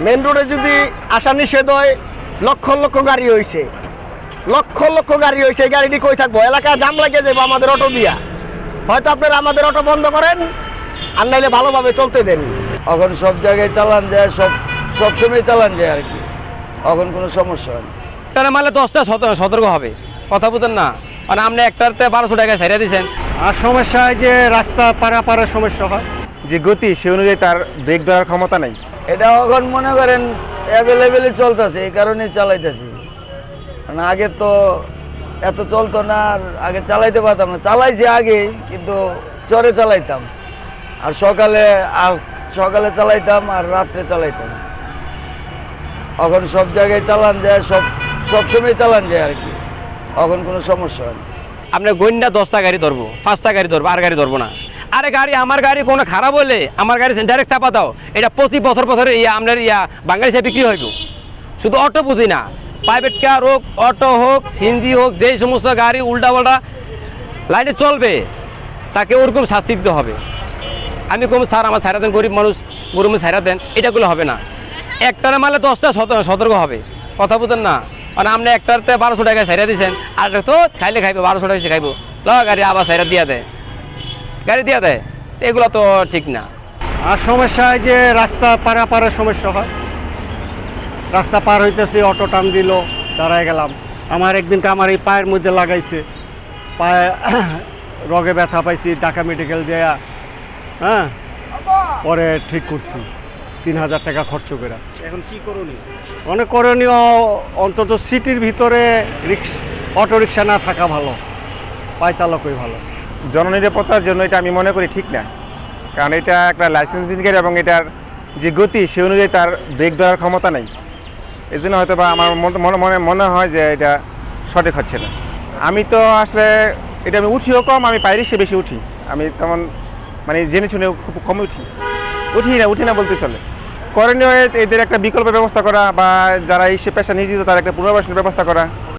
Main রোডে যদি আসা নিষেধ হয় লক্ষ লক্ষ গাড়ি হয়েছে লক্ষ লক্ষ গাড়ি হয়েছে এই গাড়িটি কই থাকব? এলাকায় জাম লাগিয়ে যাব আমাদের অটো দিয়া। হয়তো আপনারা আমাদের অটো বন্ধ করেন আর নাইলে ভালোভাবে চলতে দেন। এখন সব জায়গায় চালান যায় সব সবসময় চালান যায় আর কি। এখন কোনো সমস্যা হয় না। মালে দশটা সত- সতর্ক হবে। কথা বুঝেন না। মানে আপনি একটাতে বারোশো টাকায় ছাড়িয়ে দিয়েছেন আর সমস্যা হয় যে রাস্তা পারাপারের সমস্যা হয়। যে গতি সে অনুযায়ী তার ব্রেক দেওয়ার ক্ষমতা নাই। এটা এখন মনে করেন অ্যাভেলেবেলই চলতেছে, এই কারণেই চালাইতেছি। মানে আগে তো এত চলতো না, আর আগে চালাইতে পারতাম না। চালাইছি আগে কিন্তু চরে চালাইতাম। আর সকালে আর সকালে চালাইতাম, আর রাত্রে চালাইতাম। এখন সব জায়গায় চালান যায়, সব সবসময় চালান যায় আর কি। এখন কোনো সমস্যা হয় না। গন্যা দশটা গাড়ি ধরবো, পাঁচটা গাড়ি ধরবো, আর গাড়ি ধরবো না। আরে গাড়ি, আমার গাড়ি কোনো খারাপ হলে আমার গাড়ি ডাইরেক্ট চাপা দাও। এটা প্রতি বছর বছর ইয়া আপনার ইয়া, বাঙালি হিসেবে বিক্রি হইব। শুধু অটো বুঝি না প্রাইভেট কার হোক অটো হোক, সিএনজি হোক, যেই সমস্ত গাড়ি উল্টা পাল্টা লাইনে চলবে, তাকে ওরকম শাস্তি দিতে হবে। আমি কোনো স্যার, আমার ছাড়া দেন গরিব মানুষ গরিব ছাড়া দেন, এটাগুলো হবে না। একটার মালে দশটা সত- সতর্ক হবে। কথা বুঝেন না। মানে আপনি একটাতে বারোশো টাকায় ছাইরা দিয়েছেন আর তো খাইলে খাইবে, বারোশো টাকা খাইবো। ল গাড়ি আবার ছাইরা দিয়া দেয়। গাড়ি দিয়া দেয়। এগুলো তো ঠিক না। আর সমস্যা হয় যে রাস্তা পারাপারের সমস্যা হয়। রাস্তা পার হইতেছে অটো টান দিল দাঁড়ায় গেলাম। আমার একদিনকে আমার এই পায়ের মধ্যে লাগাইছে। পায়ে রগে ব্যথা পাইছি ঢাকা মেডিকেল দেয়া হ্যাঁ? পরে ঠিক করছি তিন হাজার টাকা খরচ করে। এখন কি করণীয়? অনেক করণীয় অন্তত সিটির ভিতরে রিক্স অটো রিক্সা না থাকা ভালো। পায় চালকই ভালো। জননিরাপত্তার জন্য এটা আমি মনে করি ঠিক না। কারণ এটা একটা লাইসেন্স গাড়ি এবং এটার যে গতি, সে অনুযায়ী তার ব্রেক দেওয়ার ক্ষমতা নাই। এই জন্য হয়তো বা আমার মন- মনে মনে হয় যে এটা সঠিক হচ্ছে না। আমি তো আসলে এটা আমি উঠিও কম, আমি বাইরে সে বেশি উঠি। আমি তেমন মানে জেনে শুনে খুব কম উঠি। উঠি না উঠি না বলতে চলে। করণীয় এদের একটা বিকল্প ব্যবস্থা করা বা যারা এই সে পেশা নিয়োজিত, তার একটা পুনর্বাসনের ব্যবস্থা করা।